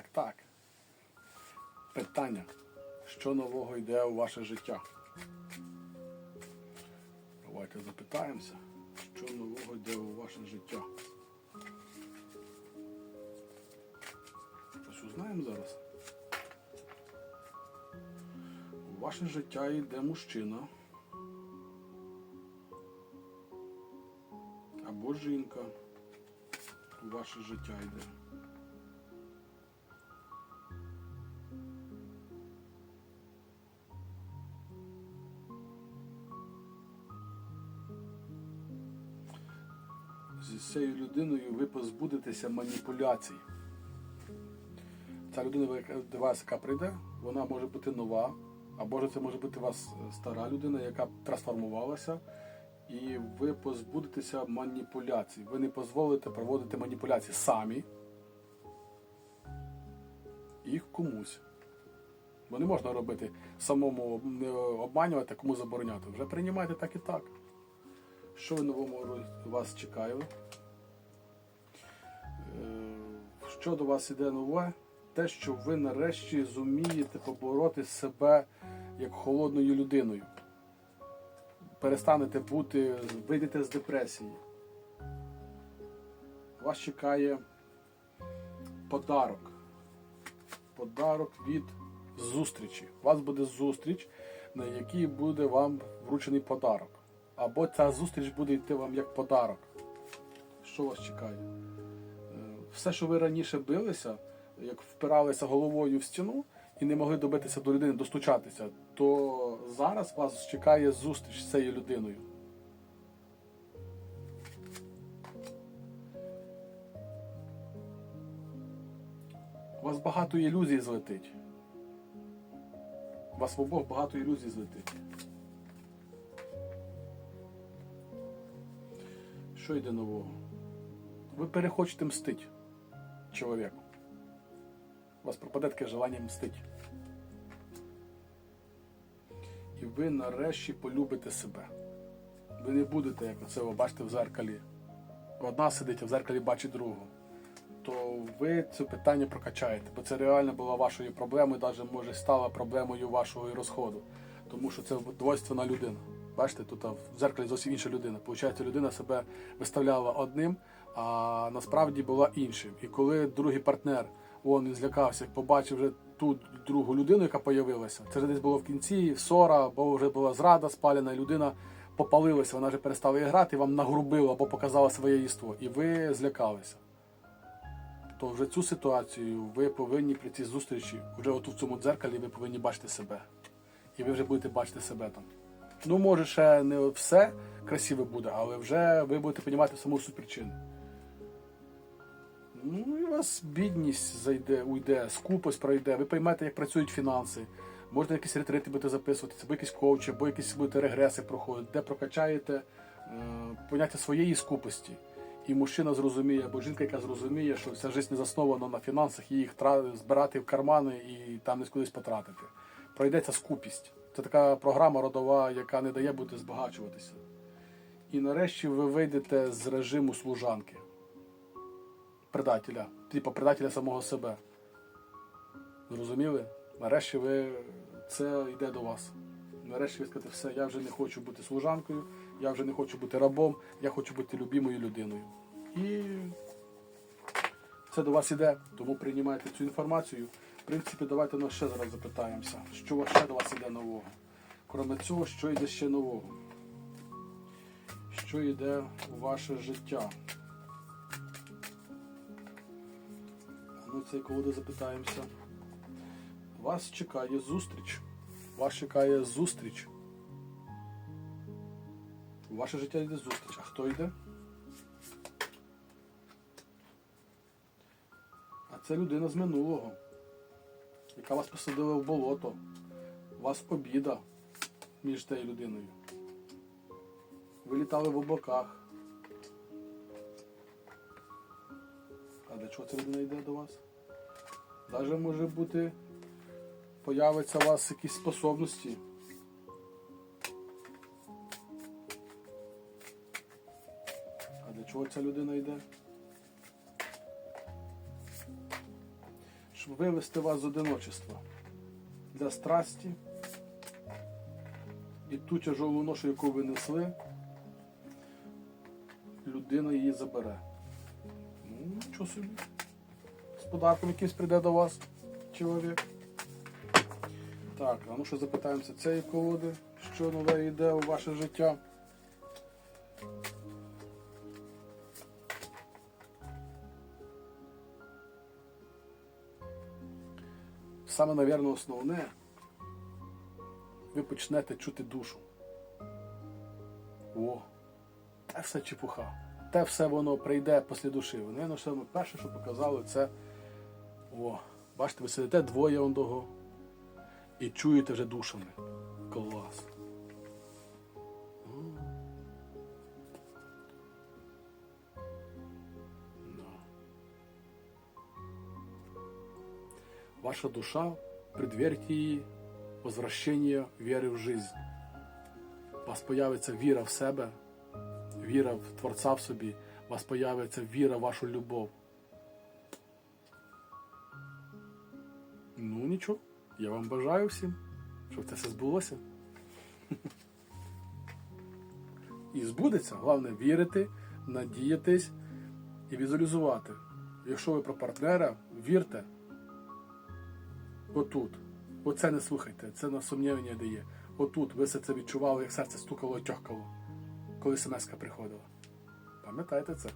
Так, так. Питання. Що нового йде у ваше життя? Давайте запитаємося, що нового йде у ваше життя. Щось узнаємо зараз. У ваше життя йде мужчина. Або жінка. У ваше життя йде. Зі цією людиною ви позбудетеся маніпуляцій. Ця людина до вас, яка прийде, вона може бути нова, або ж це може бути у вас е, стара людина, яка трансформувалася, і ви позбудетеся маніпуляцій. Ви не дозволите проводити маніпуляції самі їх комусь. Бо не можна робити самому обманювати, кому забороняти. Вже приймайте так і так. Що в новому році вас чекає? Е, Що до вас іде нове? Те, що ви нарешті зумієте побороти себе як холодною людиною. Перестанете бути, вийдете з депресії. Вас чекає подарок. Подарок від зустрічі. У вас буде зустріч, на якій буде вам вручений подарок. Або ця зустріч буде йти вам як подарок. Що вас чекає? Е, Все, що ви раніше билися, як впиралися головою в стіну і не могли добитися до людини, достучатися, то зараз вас чекає зустріч з цією людиною. У вас багато ілюзій злетить. У вас в обох багато ілюзій злетить. Що йде нового? Ви перехочете мстити чоловіку. У вас пропаде таке желання мстити. І ви нарешті полюбите себе. Ви не будете, як це ви бачите в зеркалі. Одна сидить, а в зеркалі бачить другу. То ви це питання прокачаєте, бо це реально була вашою проблемою, навіть може стала проблемою вашого розходу. Тому що це двойственна людина. Бачите, тут в зеркалі зовсім інша людина. Получається, людина себе виставляла одним, а насправді була іншим. І коли другий партнер він злякався, побачив вже ту другу людину, яка появилася, це вже десь було в кінці, ссора, або вже була зрада спалена, людина попалилася, вона вже перестала грати, вам нагрубила або показала своє єство, і ви злякалися. То вже цю ситуацію ви повинні при цій зустрічі, вже отут в цьому дзеркалі, ви повинні бачити себе. І ви вже будете бачити себе там. Ну, може, ще не все красиве буде, але вже ви будете розуміти саму суть причини. Ну і у вас бідність зайде, уйде, скупость пройде, ви поймете, як працюють фінанси. Можете якісь ретрити будете записувати, або якісь коучі, або якісь будете регреси проходити, де прокачаєте е, поняття своєї скупості. І мужчина зрозуміє, або жінка, яка зрозуміє, що вся життя не заснована на фінансах, і їх збирати в кармани і там десь кудись потратити. Пройдеться скупість. Це така програма родова, яка не дає бути збагачуватися. І нарешті ви вийдете з режиму служанки предателя, типу предателя самого себе. Зрозуміли? Нарешті ви це йде до вас. Нарешті ви скажете, все, я вже не хочу бути служанкою, я вже не хочу бути рабом, я хочу бути любимою людиною. І це до вас іде, тому приймайте цю інформацію. Принципі, давайте нас ще зараз запитаємося, що ще до вас іде нового. Кроме цього, що йде ще нового? Що йде у ваше життя? Ну, цей колоди запитаємося. Вас чекає зустріч. Вас чекає зустріч. У ваше життя йде зустріч. А хто йде? А це людина з минулого, яка вас посадила в болото. У вас обіда між тією людиною. Ви літали в облаках. А для чого ця людина йде до вас? Даже може бути, появиться у вас якісь способності. А для чого ця людина йде? Вивести вас з одиночества для страсті. І ту тяжову ношу, яку ви несли, людина її забере. Ну, нічого собі. З подарком якимсь прийде до вас чоловік. Так, а ну що запитаємося цієї колоди, що нове йде у ваше життя. Саме, напевно, основне, ви почнете чути душу. О, те все чепуха. Те все воно прийде після душі. Вони ну, перше, що показали, це. О, бачите, ви сидите двоє он і чуєте вже душами. Клас. Ваша душа в преддверии возвращения веры в жизнь. У вас появиться віра в себе, віра в Творця в собі, у вас появиться віра в вашу любов. Ну нічого, я вам бажаю всім, щоб це все збулося. І збудеться. Головне вірити, надіятись і візуалізувати. Якщо ви про партнера, вірте отут. Оце не слухайте, це на сумнівання дає. Отут ви все це відчували, як серце стукало тьохкало, коли смс приходила. Пам'ятайте це.